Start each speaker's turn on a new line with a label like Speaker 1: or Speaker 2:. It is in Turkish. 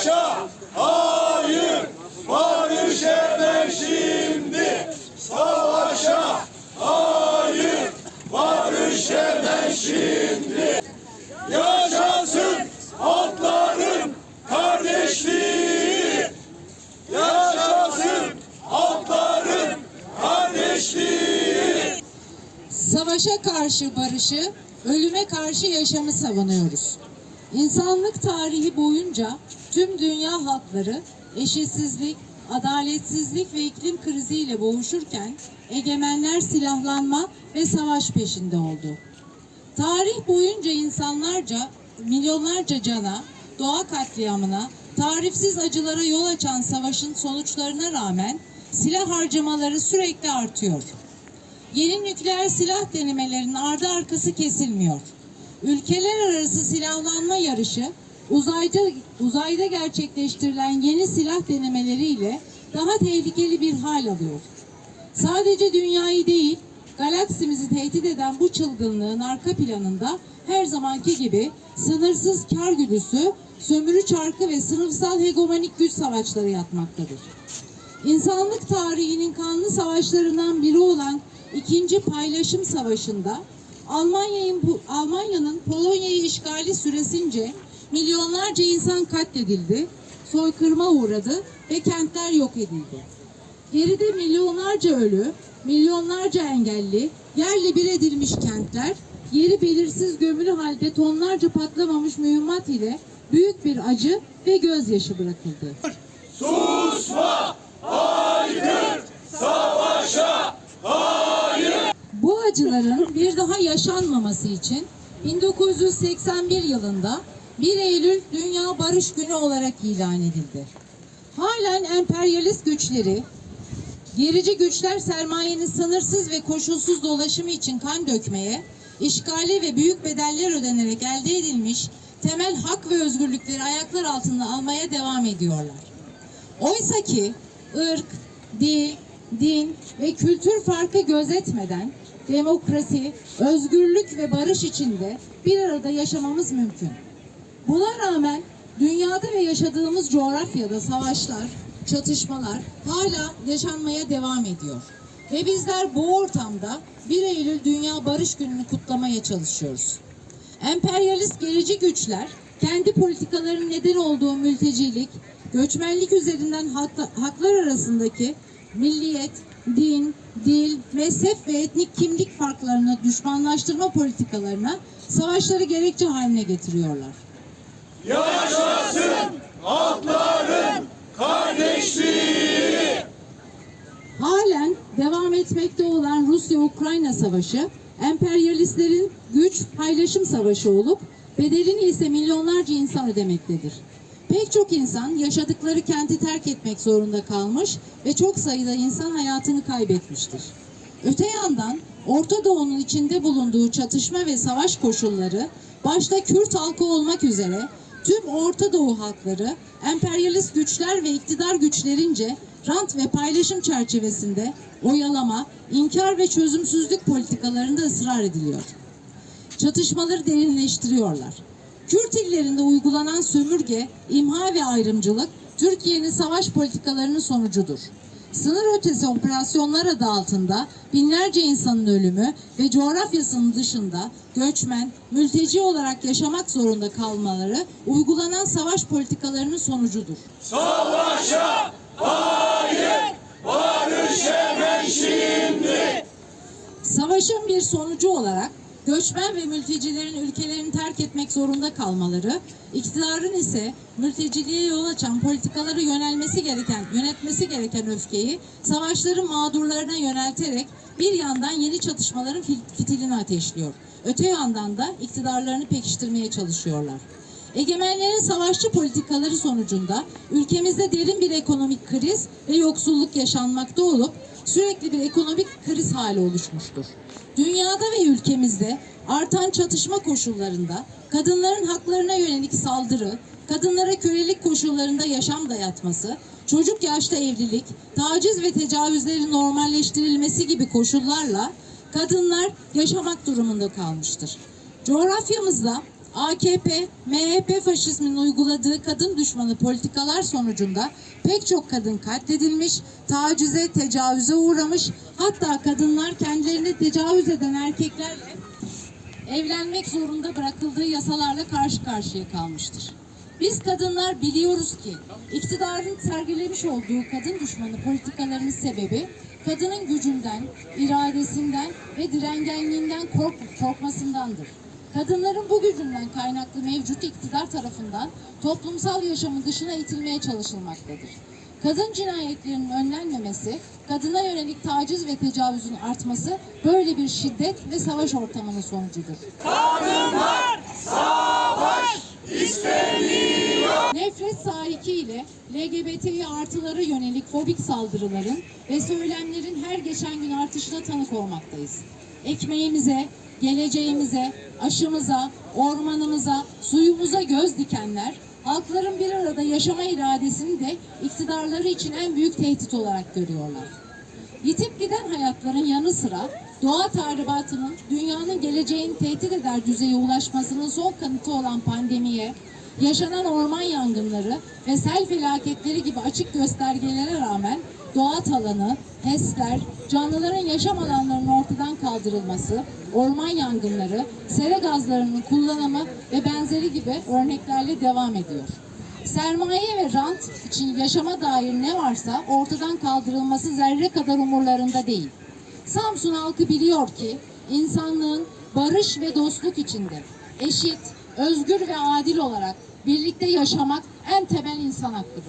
Speaker 1: Savaşa hayır, barış hemen şimdi. Savaşa hayır, barış hemen şimdi. Yaşasın halkların kardeşliği. Yaşasın halkların kardeşliği.
Speaker 2: Savaşa karşı barışı, ölüme karşı yaşamı savunuyoruz. İnsanlık tarihi boyunca tüm dünya halkları eşitsizlik, adaletsizlik ve iklim kriziyle boğuşurken egemenler silahlanma ve savaş peşinde oldu. Tarih boyunca insanlarca, milyonlarca cana, doğa katliamına, tarifsiz acılara yol açan savaşın sonuçlarına rağmen silah harcamaları sürekli artıyor. Yeni nükleer silah denemelerinin ardı arkası kesilmiyor. Ülkeler arası silahlanma yarışı uzayda, uzayda gerçekleştirilen yeni silah denemeleriyle daha tehlikeli bir hal alıyor. Sadece dünyayı değil, galaksimizi tehdit eden bu çılgınlığın arka planında her zamanki gibi sınırsız kar güdüsü, sömürü çarkı ve sınıfsal hegemonik güç savaşları yatmaktadır. İnsanlık tarihinin kanlı savaşlarından biri olan İkinci Paylaşım Savaşı'nda Almanya'nın bu- Almanya'nın Polonya'yı işgali süresince milyonlarca insan katledildi, soykırıma uğradı ve kentler yok edildi. Geride milyonlarca ölü, milyonlarca engelli, yerle bir edilmiş kentler, yeri belirsiz gömülü halde tonlarca patlamamış mühimmat ile büyük bir acı ve gözyaşı bırakıldı.
Speaker 1: Susma, hayır, savaşa
Speaker 2: Bu acıların bir daha yaşanmaması için 1981 yılında 1 Eylül Dünya Barış Günü olarak ilan edildi. Halen emperyalist güçleri, gerici güçler sermayenin sınırsız ve koşulsuz dolaşımı için kan dökmeye, işgali ve büyük bedeller ödenerek elde edilmiş temel hak ve özgürlükleri ayaklar altında almaya devam ediyorlar. Oysa ki ırk, dil, din ve kültür farkı gözetmeden demokrasi, özgürlük ve barış içinde bir arada yaşamamız mümkün. Buna rağmen dünyada ve yaşadığımız coğrafyada savaşlar, çatışmalar hala yaşanmaya devam ediyor. Ve bizler bu ortamda 1 Eylül Dünya Barış Günü'nü kutlamaya çalışıyoruz. Emperyalist gerici güçler kendi politikalarının neden olduğu mültecilik, göçmenlik üzerinden hakla- haklar arasındaki milliyet, din, dil, mezhep ve etnik kimlik farklarını düşmanlaştırma politikalarına savaşları gerekçe haline getiriyorlar.
Speaker 1: yaşasın halkların kardeşliği.
Speaker 2: Halen devam etmekte olan Rusya-Ukrayna savaşı emperyalistlerin güç paylaşım savaşı olup bedelini ise milyonlarca insan ödemektedir. Pek çok insan yaşadıkları kenti terk etmek zorunda kalmış ve çok sayıda insan hayatını kaybetmiştir. Öte yandan Orta Doğu'nun içinde bulunduğu çatışma ve savaş koşulları başta Kürt halkı olmak üzere tüm Orta Doğu halkları emperyalist güçler ve iktidar güçlerince rant ve paylaşım çerçevesinde oyalama, inkar ve çözümsüzlük politikalarında ısrar ediliyor. Çatışmaları derinleştiriyorlar. Kürt illerinde uygulanan sömürge, imha ve ayrımcılık Türkiye'nin savaş politikalarının sonucudur. Sınır ötesi operasyonlar adı altında binlerce insanın ölümü ve coğrafyasının dışında göçmen, mülteci olarak yaşamak zorunda kalmaları uygulanan savaş politikalarının sonucudur.
Speaker 1: Savaşa hayır, barış hemen şimdi.
Speaker 2: Savaşın bir sonucu olarak göçmen ve mültecilerin ülkelerini terk etmek zorunda kalmaları, iktidarın ise mülteciliğe yol açan politikaları yönelmesi gereken, yönetmesi gereken öfkeyi savaşların mağdurlarına yönelterek bir yandan yeni çatışmaların fitilini ateşliyor. Öte yandan da iktidarlarını pekiştirmeye çalışıyorlar. Egemenlerin savaşçı politikaları sonucunda ülkemizde derin bir ekonomik kriz ve yoksulluk yaşanmakta olup sürekli bir ekonomik kriz hali oluşmuştur. Dünyada ve ülkemizde artan çatışma koşullarında kadınların haklarına yönelik saldırı, kadınlara kölelik koşullarında yaşam dayatması, çocuk yaşta evlilik, taciz ve tecavüzlerin normalleştirilmesi gibi koşullarla kadınlar yaşamak durumunda kalmıştır. Coğrafyamızda AKP, MHP faşizminin uyguladığı kadın düşmanı politikalar sonucunda pek çok kadın katledilmiş, tacize, tecavüze uğramış, hatta kadınlar kendilerini tecavüz eden erkeklerle evlenmek zorunda bırakıldığı yasalarla karşı karşıya kalmıştır. Biz kadınlar biliyoruz ki iktidarın sergilemiş olduğu kadın düşmanı politikalarının sebebi kadının gücünden, iradesinden ve direngenliğinden kork korkmasındandır. Kadınların bu gücünden kaynaklı mevcut iktidar tarafından toplumsal yaşamın dışına itilmeye çalışılmaktadır. Kadın cinayetlerinin önlenmemesi, kadına yönelik taciz ve tecavüzün artması böyle bir şiddet ve savaş ortamının sonucudur.
Speaker 1: Kadınlar savaş istemiyor.
Speaker 2: Nefret sahiki ile LGBTİ artıları yönelik fobik saldırıların ve söylemlerin her geçen gün artışına tanık olmaktayız. Ekmeğimize, geleceğimize, aşımıza, ormanımıza, suyumuza göz dikenler, halkların bir arada yaşama iradesini de iktidarları için en büyük tehdit olarak görüyorlar. Yitip giden hayatların yanı sıra doğa tahribatının dünyanın geleceğini tehdit eder düzeye ulaşmasının son kanıtı olan pandemiye, yaşanan orman yangınları ve sel felaketleri gibi açık göstergelere rağmen doğa talanı, HES'ler, canlıların yaşam alanlarının ortadan kaldırılması, orman yangınları, sera gazlarının kullanımı ve benzeri gibi örneklerle devam ediyor. Sermaye ve rant için yaşama dair ne varsa ortadan kaldırılması zerre kadar umurlarında değil. Samsun halkı biliyor ki insanlığın barış ve dostluk içinde eşit, özgür ve adil olarak birlikte yaşamak en temel insan hakkıdır.